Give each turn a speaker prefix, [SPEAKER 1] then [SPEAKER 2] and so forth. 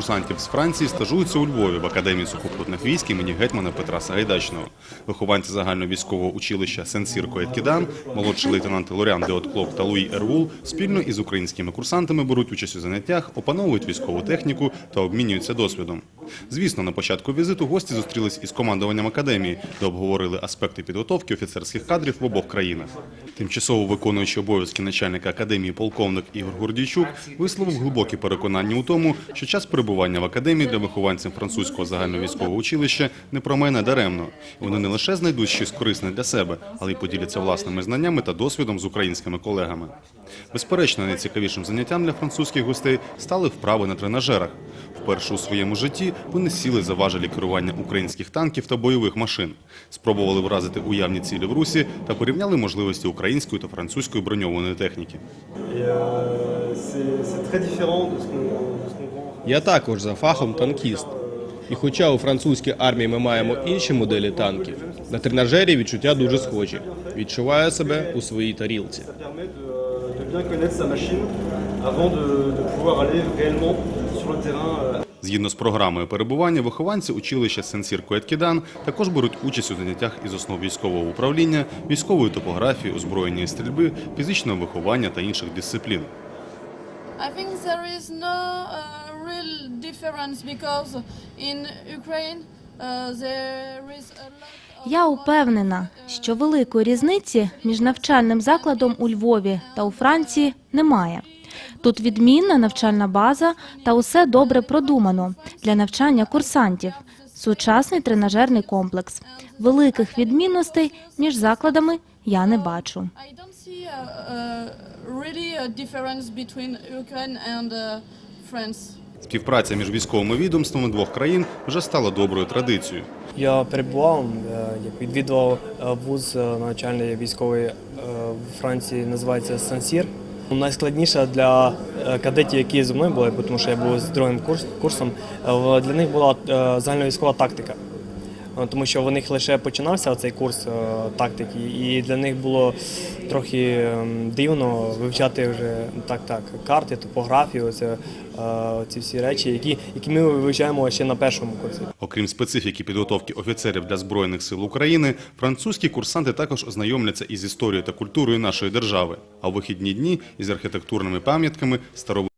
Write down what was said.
[SPEAKER 1] курсантів з Франції стажуються у Львові в Академії сухопутних військ імені гетьмана Петра Сагайдачного. Вихованці загальновійськового училища Сенсір Коєткідан, молодший лейтенант Лорян Деотклок та Луї Ервул спільно із українськими курсантами беруть участь у заняттях, опановують військову техніку та обмінюються досвідом. Звісно, на початку візиту гості зустрілись із командуванням академії, де обговорили аспекти підготовки офіцерських кадрів в обох країнах. Тимчасово виконуючий обов'язки начальника академії полковник Ігор Гордійчук висловив глибокі переконання у тому, що час перебування в академії для вихованців французького загальновійськового училища не промайне даремно. Вони не лише знайдуть щось корисне для себе, але й поділяться власними знаннями та досвідом з українськими колегами. Безперечно, найцікавішим заняттям для французьких гостей стали вправи на тренажерах. Вперше у своєму житті вони сіли за важелі керування українських танків та бойових машин, спробували вразити уявні цілі в русі та порівняли можливості української та французької броньованої техніки.
[SPEAKER 2] Я також за фахом танкіст. І хоча у французькій армії ми маємо інші моделі танків, на тренажері відчуття дуже схожі. Відчуваю себе у своїй тарілці.
[SPEAKER 3] Terrain. euh,
[SPEAKER 1] Згідно з програмою перебування, вихованці училища Сенсір Коеткідан також беруть участь у заняттях із основ військового управління, військової топографії, озброєння і стрільби, фізичного виховання та інших дисциплін.
[SPEAKER 4] Uh, uh,
[SPEAKER 5] Я упевнена, що великої різниці між навчальним закладом у Львові та у Франції немає. Тут відмінна навчальна база та усе добре продумано для навчання курсантів. Сучасний тренажерний комплекс. Великих відмінностей між закладами я не бачу.
[SPEAKER 4] Uh.
[SPEAKER 1] Співпраця між військовими відомствами двох країн вже стала доброю традицією.
[SPEAKER 6] Я перебував, е, як відвідував е, вуз е, навчальний військовий в Франції, називається Сансір. Найскладніше для е, кадетів, які зі мною були, тому що я був з другим курс- курсом, е, для них була е, загальновійськова тактика. Е, Тому що в них лише починався цей курс е, тактики, і для них було трохи ем, дивно вивчати вже так, так, карти, топографію, оце, е, ці всі речі, які, які ми вивчаємо ще на першому курсі.
[SPEAKER 1] Окрім специфіки підготовки офіцерів для Збройних сил України, французькі курсанти також ознайомляться із історією та культурою нашої держави, а у вихідні дні із архітектурними пам'ятками, старовинними